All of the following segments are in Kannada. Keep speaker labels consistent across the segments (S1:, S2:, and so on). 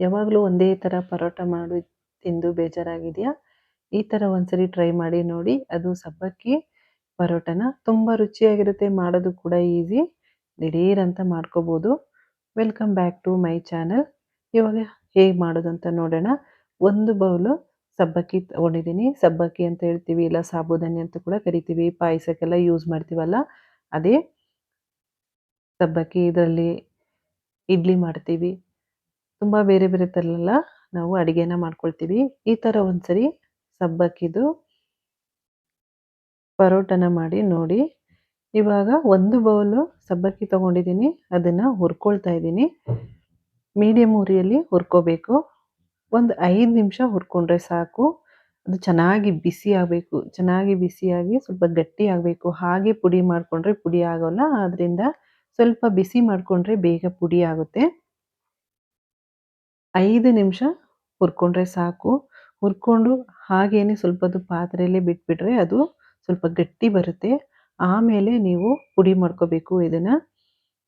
S1: ಯಾವಾಗಲೂ ಒಂದೇ ಥರ ಪರೋಟ ಮಾಡಿ, ತಿಂದು ಬೇಜಾರಾಗಿದೆಯಾ? ಈ ಥರ ಒಂದ್ಸರಿ ಟ್ರೈ ಮಾಡಿ ನೋಡಿ. ಅದು ಸಬ್ಬಕ್ಕಿ ಪರೋಟನ ತುಂಬ ರುಚಿಯಾಗಿರುತ್ತೆ, ಮಾಡೋದು ಕೂಡ ಈಸಿ ದಿಢೀರಂತ ಮಾಡ್ಕೋಬೋದು. Welcome back to my channel ಇವಾಗ ಹೇಗೆ ಮಾಡೋದು ಅಂತ ನೋಡೋಣ. ಒಂದು ಬೌಲು ಸಬ್ಬಕ್ಕಿ ತೊಗೊಂಡಿದ್ದೀನಿ. ಸಬ್ಬಕ್ಕಿ ಅಂತ ಹೇಳ್ತೀವಿ, ಇಲ್ಲ ಸಾಬುದಾನಿ ಅಂತ ಕೂಡ ಕರಿತೀವಿ. ಪಾಯಸಕ್ಕೆಲ್ಲ ಯೂಸ್ ಮಾಡ್ತೀವಲ್ಲ, ಅದೇ ಸಬ್ಬಕ್ಕಿ ಇದರಲ್ಲಿ ಇಡ್ಲಿ ಮಾಡ್ತೀವಿ. ತುಂಬ ಬೇರೆ ಬೇರೆ ಥರಲ್ಲ ನಾವು ಅಡುಗೆನ ಮಾಡ್ಕೊಳ್ತೀವಿ. ಈ ಥರ ಒಂದ್ಸರಿ ಸಬ್ಬಕ್ಕಿದು ಪರೋಟನ ಮಾಡಿ, ನೋಡಿ. ಇವಾಗ ಒಂದು ಬೌಲು ಸಬ್ಬಕ್ಕಿ ತೊಗೊಂಡಿದ್ದೀನಿ. ಅದನ್ನು ಹುರ್ಕೊಳ್ತಾ ಇದ್ದೀನಿ. ಮೀಡಿಯಮ್ ಉರಿಯಲ್ಲಿ ಹುರ್ಕೋಬೇಕು. ಒಂದು ಐದು ನಿಮಿಷ ಹುರ್ಕೊಂಡ್ರೆ ಸಾಕು. ಅದು ಚೆನ್ನಾಗಿ ಬಿಸಿ ಆಗಬೇಕು. ಚೆನ್ನಾಗಿ ಬಿಸಿಯಾಗಿ ಸ್ವಲ್ಪ ಗಟ್ಟಿ ಆಗಬೇಕು. ಹಾಗೆ ಪುಡಿ ಮಾಡಿಕೊಂಡ್ರೆ ಪುಡಿ ಆಗೋಲ್ಲ. ಆದ್ದರಿಂದ ಸ್ವಲ್ಪ ಬಿಸಿ ಮಾಡಿಕೊಂಡ್ರೆ ಬೇಗ ಪುಡಿ ಆಗುತ್ತೆ. ಐದು ನಿಮಿಷ ಹುರ್ಕೊಂಡ್ರೆ ಸಾಕು. ಹುರ್ಕೊಂಡು ಹಾಗೇನೆ ಸ್ವಲ್ಪ ಅದು ಪಾತ್ರೆಯಲ್ಲೇ ಬಿಟ್ಬಿಟ್ರೆ ಅದು ಸ್ವಲ್ಪ ಗಟ್ಟಿ ಬರುತ್ತೆ. ಆಮೇಲೆ ನೀವು ಪುಡಿ ಮಾಡ್ಕೋಬೇಕು ಇದನ್ನು.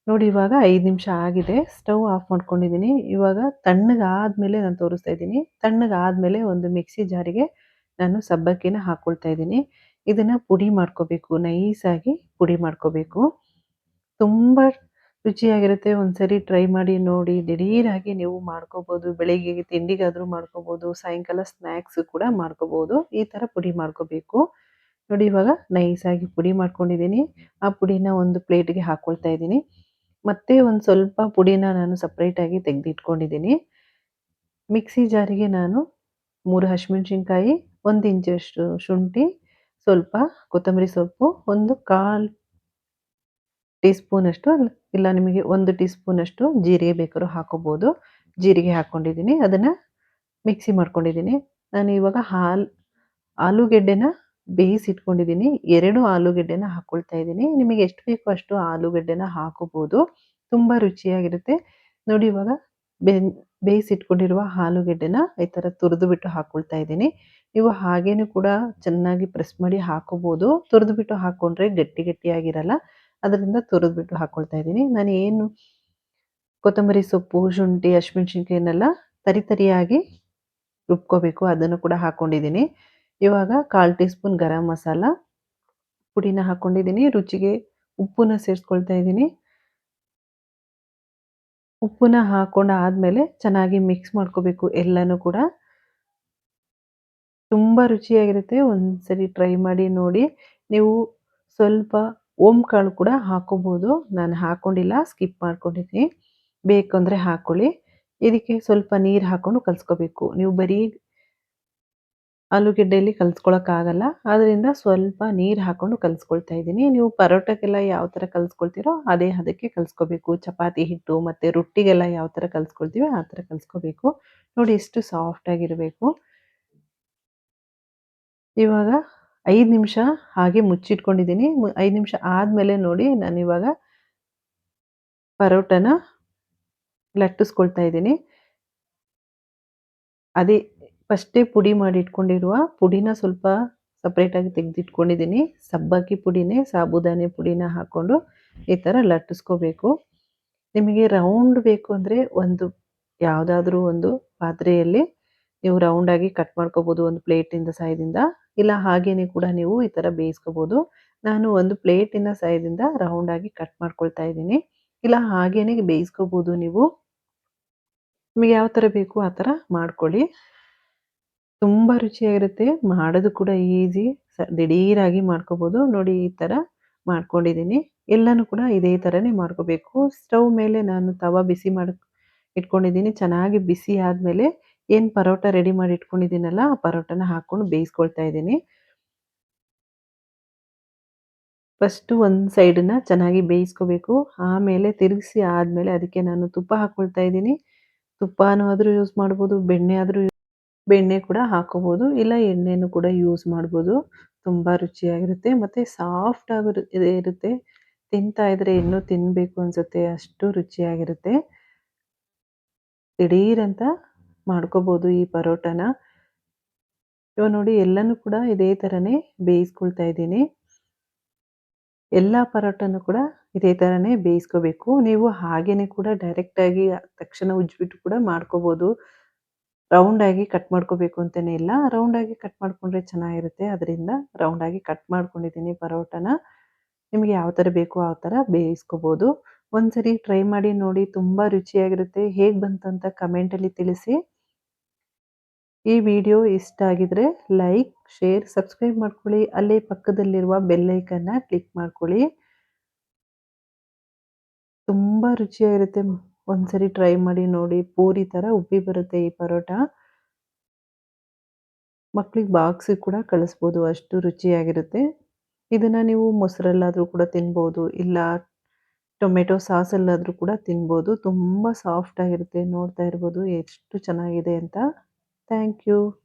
S1: ನೋಡಿ, ಇವಾಗ ಐದು ನಿಮಿಷ ಆಗಿದೆ. ಸ್ಟವ್ ಆಫ್ ಮಾಡ್ಕೊಂಡಿದ್ದೀನಿ. ಇವಾಗ ತಣ್ಣಗಾದಮೇಲೆ ನಾನು ತೋರಿಸ್ತಾ ಇದ್ದೀನಿ. ತಣ್ಣಗಾದಮೇಲೆ ಒಂದು ಮಿಕ್ಸಿ ಜಾರಿಗೆ ನಾನು ಸಬ್ಬಕ್ಕಿನ ಹಾಕ್ಕೊಳ್ತಾ ಇದ್ದೀನಿ. ಇದನ್ನು ಪುಡಿ ಮಾಡ್ಕೋಬೇಕು. ನೈಸಾಗಿ ಪುಡಿ ಮಾಡ್ಕೋಬೇಕು. ತುಂಬ ರುಚಿಯಾಗಿರುತ್ತೆ, ಒಂದ್ಸರಿ ಟ್ರೈ ಮಾಡಿ ನೋಡಿ. ದಿಢೀರಾಗಿ ನೀವು ಮಾಡ್ಕೋಬೋದು, ಬೆಳಿಗ್ಗೆ ತಿಂಡಿಗಾದರೂ ಮಾಡ್ಕೋಬೋದು, ಸಾಯಂಕಾಲ ಸ್ನ್ಯಾಕ್ಸ್ ಕೂಡ ಮಾಡ್ಕೋಬೋದು. ಈ ಥರ ಪುಡಿ ಮಾಡ್ಕೋಬೇಕು. ನೋಡಿ ಇವಾಗ ನೈಸಾಗಿ ಪುಡಿ ಮಾಡ್ಕೊಂಡಿದ್ದೀನಿ. ಆ ಪುಡಿನ ಒಂದು ಪ್ಲೇಟ್ಗೆ ಹಾಕ್ಕೊಳ್ತಾ ಇದ್ದೀನಿ. ಮತ್ತೆ ಒಂದು ಸ್ವಲ್ಪ ಪುಡಿನ ನಾನು ಸಪ್ರೇಟಾಗಿ ತೆಗೆದಿಟ್ಕೊಂಡಿದ್ದೀನಿ. ಮಿಕ್ಸಿ ಜಾರಿಗೆ ನಾನು ಮೂರು ಹಸಿಮೆಣ್ಸಿನ್ಕಾಯಿ, ಒಂದು ಇಂಚಷ್ಟು ಶುಂಠಿ, ಸ್ವಲ್ಪ ಕೊತ್ತಂಬರಿ ಸೊಪ್ಪು, ಒಂದು ಕಾಲು ಟೀ ಸ್ಪೂನಷ್ಟು ಇಲ್ಲ ನಿಮಗೆ ಒಂದು ಟೀ ಸ್ಪೂನಷ್ಟು ಜೀರಿಗೆ ಬೇಕಾದ್ರೂ ಹಾಕೋಬೋದು. ಜೀರಿಗೆ ಹಾಕ್ಕೊಂಡಿದ್ದೀನಿ ಅದನ್ನು ಮಿಕ್ಸಿ ಮಾಡ್ಕೊಂಡಿದ್ದೀನಿ. ನಾನು ಇವಾಗ ಹಾಲು, ಆಲೂಗೆಡ್ಡೆನ ಬೇಯಿಸಿಟ್ಕೊಂಡಿದ್ದೀನಿ ಎರಡು ಆಲೂಗೆಡ್ಡೆನ ಹಾಕ್ಕೊಳ್ತಾ ಇದ್ದೀನಿ. ನಿಮಗೆ ಎಷ್ಟು ಬೇಕೋ ಅಷ್ಟು ಆಲೂಗೆಡ್ಡೆನ ಹಾಕೋಬೋದು. ತುಂಬ ರುಚಿಯಾಗಿರುತ್ತೆ. ನೋಡಿ ಇವಾಗ ಬೆನ್ ಬೇಯಿಸಿಟ್ಕೊಂಡಿರುವ ಆಲೂಗೆಡ್ಡೆನ ಈ ಥರ ತುರಿದು ಬಿಟ್ಟು ಹಾಕ್ಕೊಳ್ತಾ ಇದ್ದೀನಿ. ನೀವು ಹಾಗೇನೂ ಕೂಡ ಚೆನ್ನಾಗಿ ಪ್ರೆಸ್ ಮಾಡಿ ಹಾಕೋಬೋದು. ತುರಿದು ಬಿಟ್ಟು ಹಾಕ್ಕೊಂಡ್ರೆ ಗಟ್ಟಿ ಗಟ್ಟಿಯಾಗಿರಲ್ಲ ಅದರಿಂದ ತುರಿದ್ಬಿಟ್ಟು ಹಾಕ್ಕೊಳ್ತಾ ಇದ್ದೀನಿ. ನಾನು ಏನು ಕೊತ್ತಂಬರಿ ಸೊಪ್ಪು, ಶುಂಠಿ ಹಸಿಮೆಣ್ಸಿನ್ಕಾಯಿನೆಲ್ಲ ತರಿ ತರಿಯಾಗಿ ರುಬ್ಕೋಬೇಕು. ಅದನ್ನು ಕೂಡ ಹಾಕ್ಕೊಂಡಿದ್ದೀನಿ ಇವಾಗ ಕಾಲು ಟೀ ಸ್ಪೂನ್ ಗರಂ ಮಸಾಲ ಪುಡಿನ ಹಾಕ್ಕೊಂಡಿದ್ದೀನಿ ರುಚಿಗೆ ಉಪ್ಪನ್ನ ಸೇರಿಸ್ಕೊಳ್ತಾ ಇದ್ದೀನಿ. ಉಪ್ಪನ್ನ ಹಾಕೊಂಡು ಆದಮೇಲೆ ಚೆನ್ನಾಗಿ ಮಿಕ್ಸ್ ಮಾಡ್ಕೋಬೇಕು ಎಲ್ಲನೂ ಕೂಡ. ತುಂಬ ರುಚಿಯಾಗಿರುತ್ತೆ. ಒಂದ್ಸರಿ ಟ್ರೈ ಮಾಡಿ ನೋಡಿ. ನೀವು ಸ್ವಲ್ಪ ಓಂ ಕಾಳು ಕೂಡ ಹಾಕೋಬೋದು. ನಾನು ಹಾಕ್ಕೊಂಡಿಲ್ಲ ಸ್ಕಿಪ್ ಮಾಡ್ಕೊಂಡಿದ್ದೀನಿ. ಬೇಕು ಅಂದರೆ ಹಾಕ್ಕೊಳ್ಳಿ ಇದಕ್ಕೆ ಸ್ವಲ್ಪ ನೀರು ಹಾಕ್ಕೊಂಡು ಕಲಿಸ್ಕೋಬೇಕು. ನೀವು ಬರೀ ಆಲೂಗೆಡ್ಡೆಯಲ್ಲಿ ಕಲಿಸ್ಕೊಳಕ್ಕಾಗಲ್ಲ. ಆದ್ದರಿಂದ ಸ್ವಲ್ಪ ನೀರು ಹಾಕ್ಕೊಂಡು ಕಲಿಸ್ಕೊಳ್ತಾ ಇದ್ದೀನಿ. ನೀವು ಪರೋಟಕ್ಕೆಲ್ಲ ಯಾವ ಥರ ಕಲಿಸ್ಕೊಳ್ತೀರೋ ಅದೇ ಅದಕ್ಕೆ ಕಲಿಸ್ಕೋಬೇಕು. ಚಪಾತಿ ಹಿಟ್ಟು ಮತ್ತು ರೊಟ್ಟಿಗೆಲ್ಲ ಯಾವ ಥರ ಕಲಿಸ್ಕೊಳ್ತೀವಿ ಆ ಥರ ಕಲಿಸ್ಕೋಬೇಕು. ನೋಡಿ ಎಷ್ಟು ಸಾಫ್ಟಾಗಿರಬೇಕು ಇವಾಗ ಐದು ನಿಮಿಷ ಹಾಗೆ ಮುಚ್ಚಿಟ್ಕೊಂಡಿದ್ದೀನಿ. ಐದು ನಿಮಿಷ ಆದಮೇಲೆ ನೋಡಿ ನಾನು ಇವಾಗ ಪರೋಟನ ಲಟ್ಟಿಸ್ಕೊಳ್ತಾ ಇದ್ದೀನಿ. ಅದೇ ಫಸ್ಟೇ ಪುಡಿ ಮಾಡಿ ಇಟ್ಕೊಂಡಿರುವ ಪುಡಿನ ಸ್ವಲ್ಪ ಸಪ್ರೇಟಾಗಿ ತೆಗೆದಿಟ್ಕೊಂಡಿದ್ದೀನಿ. ಸಬ್ಬಕ್ಕಿ ಪುಡಿನೇ, ಸಾಬುದಾನೆ ಪುಡಿನ ಹಾಕ್ಕೊಂಡು ಈ ಥರ ಲಟ್ಟಿಸ್ಕೋಬೇಕು. ನಿಮಗೆ ರೌಂಡ್ ಬೇಕು ಅಂದರೆ ಒಂದು ಯಾವುದಾದ್ರೂ ಒಂದು ಪಾತ್ರೆಯಲ್ಲಿ ನೀವು ರೌಂಡಾಗಿ ಕಟ್ ಮಾಡ್ಕೋಬೋದು ಒಂದು ಪ್ಲೇಟಿಂದ ಸಹಾಯದಿಂದ ಇಲ್ಲ ಹಾಗೇನೆ ಕೂಡ ನೀವು ಈ ಥರ ಬೇಯಿಸ್ಕೋಬೋದು. ನಾನು ಒಂದು ಪ್ಲೇಟಿನ ಸಹಾಯದಿಂದ ರೌಂಡಾಗಿ ಕಟ್ ಮಾಡ್ಕೊಳ್ತಾ ಇದ್ದೀನಿ. ಇಲ್ಲ ಹಾಗೇನೆ ಬೇಯಿಸ್ಕೋಬೋದು ನೀವು. ನಿಮಗೆ ಯಾವ ಥರ ಬೇಕು ಆ ಥರ ಮಾಡ್ಕೊಳ್ಳಿ. ತುಂಬ ರುಚಿಯಾಗಿರುತ್ತೆ. ಮಾಡೋದು ಕೂಡ ಈಸಿ. ಸ ದಿಢೀರಾಗಿ ಮಾಡ್ಕೋಬೋದು. ನೋಡಿ ಈ ಥರ ಮಾಡ್ಕೊಂಡಿದ್ದೀನಿ. ಎಲ್ಲನೂ ಕೂಡ ಇದೇ ಥರನೇ ಮಾಡ್ಕೋಬೇಕು. ಸ್ಟವ್ ಮೇಲೆ ನಾನು ತವ ಬಿಸಿ ಮಾಡಿ ಇಟ್ಕೊಂಡಿದ್ದೀನಿ. ಚೆನ್ನಾಗಿ ಬಿಸಿ ಆದಮೇಲೆ ಏನು ಪರೋಟ ರೆಡಿ ಮಾಡಿ ಇಟ್ಕೊಂಡಿದ್ದೀನಲ್ಲ, ಆ ಪರೋಟನ ಹಾಕ್ಕೊಂಡು ಬೇಯಿಸ್ಕೊಳ್ತಾ ಇದ್ದೀನಿ. ಫಸ್ಟು ಒಂದು ಸೈಡನ್ನ ಚೆನ್ನಾಗಿ ಬೇಯಿಸ್ಕೋಬೇಕು. ಆಮೇಲೆ ತಿರುಗಿಸಿ ಆದಮೇಲೆ ಅದಕ್ಕೆ ನಾನು ತುಪ್ಪ ಹಾಕ್ಕೊಳ್ತಾ ಇದ್ದೀನಿ. ತುಪ್ಪನೂ ಆದರೂ ಯೂಸ್ ಮಾಡ್ಬೋದು, ಬೆಣ್ಣೆ ಆದರೂ ಬೆಣ್ಣೆ ಕೂಡ ಹಾಕೋಬೋದು, ಇಲ್ಲ ಎಣ್ಣೆನೂ ಕೂಡ ಯೂಸ್ ಮಾಡ್ಬೋದು. ತುಂಬ ರುಚಿಯಾಗಿರುತ್ತೆ, ಮತ್ತು ಸಾಫ್ಟ್ ಆಗಿರು ಇರುತ್ತೆ. ತಿಂತಾ ಇದ್ರೆ ಇನ್ನೂ ತಿನ್ನಬೇಕು ಅನಿಸುತ್ತೆ, ಅಷ್ಟು ರುಚಿಯಾಗಿರುತ್ತೆ. ದಿಢೀರಂತ ಮಾಡ್ಕೋಬೋದು ಈ ಪರೋಟನ. ಇವಾಗ ನೋಡಿ ಎಲ್ಲನೂ ಕೂಡ ಇದೇ ಥರನೇ ಬೇಯಿಸ್ಕೊಳ್ತಾ ಇದ್ದೀನಿ. ಎಲ್ಲ ಪರೋಟನೂ ಕೂಡ ಇದೇ ಥರನೇ ಬೇಯಿಸ್ಕೋಬೇಕು. ನೀವು ಹಾಗೇನೆ ಕೂಡ ಡೈರೆಕ್ಟಾಗಿ ತಕ್ಷಣ ಉಜ್ಬಿಟ್ಟು ಕೂಡ ಮಾಡ್ಕೋಬೋದು. ರೌಂಡಾಗಿ ಕಟ್ ಮಾಡ್ಕೋಬೇಕು ಅಂತಲೇ ಇಲ್ಲ. ರೌಂಡಾಗಿ ಕಟ್ ಮಾಡಿಕೊಂಡ್ರೆ ಚೆನ್ನಾಗಿರುತ್ತೆ. ಅದರಿಂದ ರೌಂಡಾಗಿ ಕಟ್ ಮಾಡ್ಕೊಂಡಿದ್ದೀನಿ ಪರೋಟನ. ನಿಮಗೆ ಯಾವ ಥರ ಬೇಕೋ ಆ ಥರ ಬೇಯಿಸ್ಕೋಬೋದು. ಒಂದ್ಸರಿ ಟ್ರೈ ಮಾಡಿ ನೋಡಿ, ತುಂಬ ರುಚಿಯಾಗಿರುತ್ತೆ. ಹೇಗೆ ಬಂತಂತ ಕಮೆಂಟಲ್ಲಿ ತಿಳಿಸಿ. ಈ ವಿಡಿಯೋ ಇಷ್ಟ ಆಗಿದ್ರೆ ಲೈಕ್, ಶೇರ್, ಸಬ್ಸ್ಕ್ರೈಬ್ ಮಾಡ್ಕೊಳ್ಳಿ. ಅಲ್ಲೇ ಪಕ್ಕದಲ್ಲಿರುವ ಬೆಲ್ಲೈಕನ್ನ ಕ್ಲಿಕ್ ಮಾಡ್ಕೊಳ್ಳಿ. ತುಂಬ ರುಚಿಯಾಗಿರುತ್ತೆ. ಒಂದ್ಸರಿ ಟ್ರೈ ಮಾಡಿ ನೋಡಿ. ಪೂರಿ ತರ ಉಬ್ಬಿ ಬರುತ್ತೆ ಈ ಪರೋಟ. ಮಕ್ಳಿಗೆ ಬಾಕ್ಸಿಗೆ ಕೂಡ ಕಳಿಸ್ಬೋದು. ಅಷ್ಟು ರುಚಿಯಾಗಿರುತ್ತೆ. ಇದನ್ನ ನೀವು ಮೊಸರಲ್ಲಾದರೂ ಕೂಡ ತಿನ್ಬೋದು. ಇಲ್ಲ ಟೊಮೆಟೊ ಸಾಸಲ್ಲಾದರೂ ಕೂಡ ತಿನ್ಬೋದು. ತುಂಬ ಸಾಫ್ಟಾಗಿರುತ್ತೆ ನೋಡ್ತಾ ಇರ್ಬೋದು. ಎಷ್ಟು ಚೆನ್ನಾಗಿದೆ ಅಂತ. Thank you.